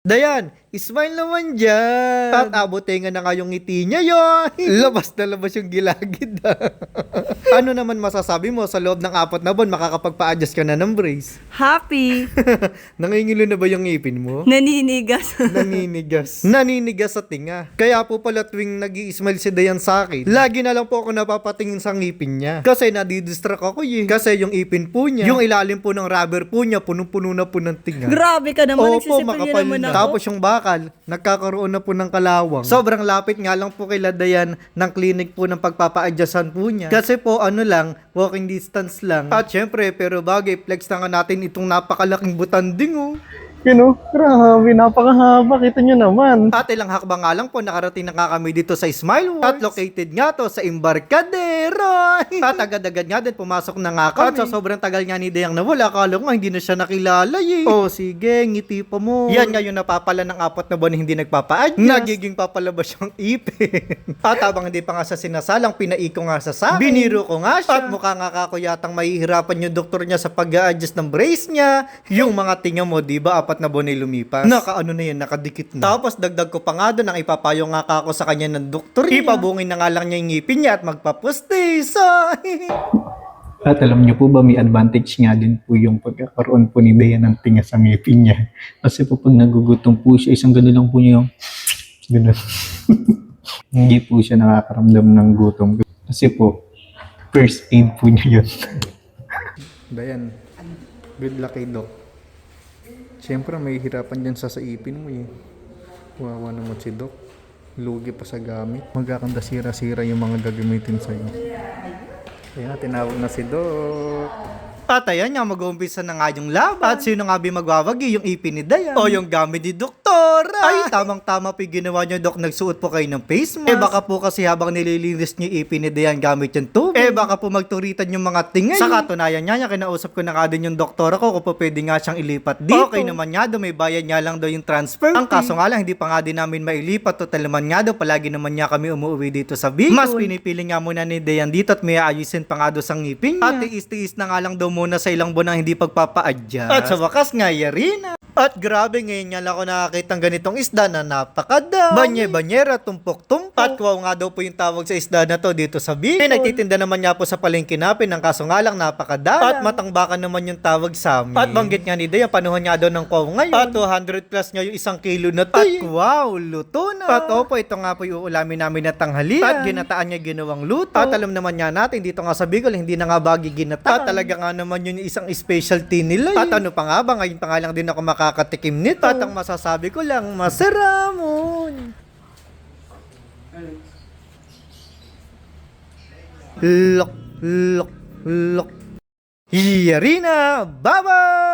Dayan, smile naman dyan. At abutin nga na nga yung ngiti niya yun. labas na labas yung gilagid. ano naman masasabi mo sa loob ng apat na buwan makakapagpa-adjust ka na ng brace? Happy. Nangingilo na ba yung ngipin mo? Naninigas. Naninigas. Naninigas sa tinga. Kaya po pala tuwing nag smile si Dayan sa akin, lagi na lang po ako napapatingin sa ngipin niya. Kasi nadidistract ako eh. Kasi yung ipin po niya, yung ilalim po ng rubber po niya, punong-puno na po ng tinga. Grabe ka naman. Opo, Nagsisipilyo makapal naman na. Tapos yung bakal, nagkakaroon na po ng kalawang. Sobrang lapit nga lang po kay Ladayan ng clinic po ng pagpapa-adjustan po niya. Kasi po ano lang, walking distance lang. At syempre, pero bagay, flex na nga natin itong napakalaking butanding oh. Yun o, grabe, napakahaba. Kita nyo naman. At ilang hakbang nga lang po, nakarating na nga kami dito sa Smile Works. At located nga to sa Embarcadero. At agad-agad nga din, pumasok na nga kami. At sa sobrang tagal nga ni Dayang nawala, akala ko nga hindi na siya nakilala eh. Oh, sige, ngiti pa mo. Yan nga yung napapala ng apat na buwan hindi nagpapa-adjust. Nagiging papalabas yung ipin. At habang hindi pa nga sa sinasalang, pinaiko nga sa sa Biniro ko nga siya. At mukha nga kako yatang mahihirapan yung doktor niya sa pag-a-adjust ng brace niya. Yung mga tinga mo, di ba, apat na buwan ay lumipas. Naka ano na yan, nakadikit na. Tapos dagdag ko pa nga doon ang ipapayo nga kako sa kanya ng doktor niya. Ipabungin na nga lang niya yung ngipin niya at magpapustis. At alam nyo po ba, may advantage nga din po yung pagkakaroon po ni Bea ng tinga sa ngipin niya. Kasi po pag nagugutom po siya, isang gano'n lang po niya yung gano'n. Hindi po siya nakakaramdam ng gutom. Kasi po, first aid po niya yun. Dayan, good luck kay Doc. Siyempre, may hirapan dyan sa saipin mo eh. Wawa naman si Doc. Lugi pa sa gamit. Magkakanda sira-sira yung mga gagamitin sa'yo. Kaya tinawag na si Doc. At ayan nga, mag-uumpisa na nga yung laban. At sino nga ba magwawagi? Yung ipin ni Dayan. O yung gamit ni Doktor. Ay, tamang-tama po yung ginawa niyo, Dok. Nagsuot po kayo ng face mask. Eh, baka po kasi habang nililinis niyo ipin ni Dayan gamit yung tubig. Eh, baka po magturitan yung mga tingay. Sa katunayan niya, niya, kinausap ko na nga din yung doktor ko kung po pwede nga siyang ilipat dito. Okay naman nga daw, may bayad niya lang daw yung transfer. Ang kaso nga lang, hindi pa nga din namin mailipat. Total naman nga daw, palagi naman niya kami umuwi dito sa Bicol. Mas pinipili nga muna ni Dayan dito at may ayusin pa nga daw sa ngipin niya. At tiis-tiis na nga lang daw muna sa ilang buwan na hindi pagpapa-adjust. At sa wakas nga, yari na. At grabe ngayon nga lang ako nakakita ng ganitong isda na napakadami. Banye-banyera, tumpok-tumpok. At wow nga daw po yung tawag sa isda na to dito sa Bicol. Eh, nagtitinda naman niya po sa palengke namin. Ang kaso nga lang napakadami. At matangbakan naman yung tawag sa amin. At banggit nga ni Day, ang panuhan niya daw ng wow ngayon. At 200 plus nga yung isang kilo na to. At wow, luto na. At opo, ito nga po yung ulamin namin na tanghalian. At ginataan niya ginawang luto. At alam naman niya natin, dito nga sa Bicol, hindi na nga bagi ginataan. At talaga nga naman yun yung isang specialty nila. At ano pa nga ba, ngayon pa nga lang din ako makakatikim nito. At ang masasabi ko lang, masaramon. Look, look, look. Yari na! Bye-bye!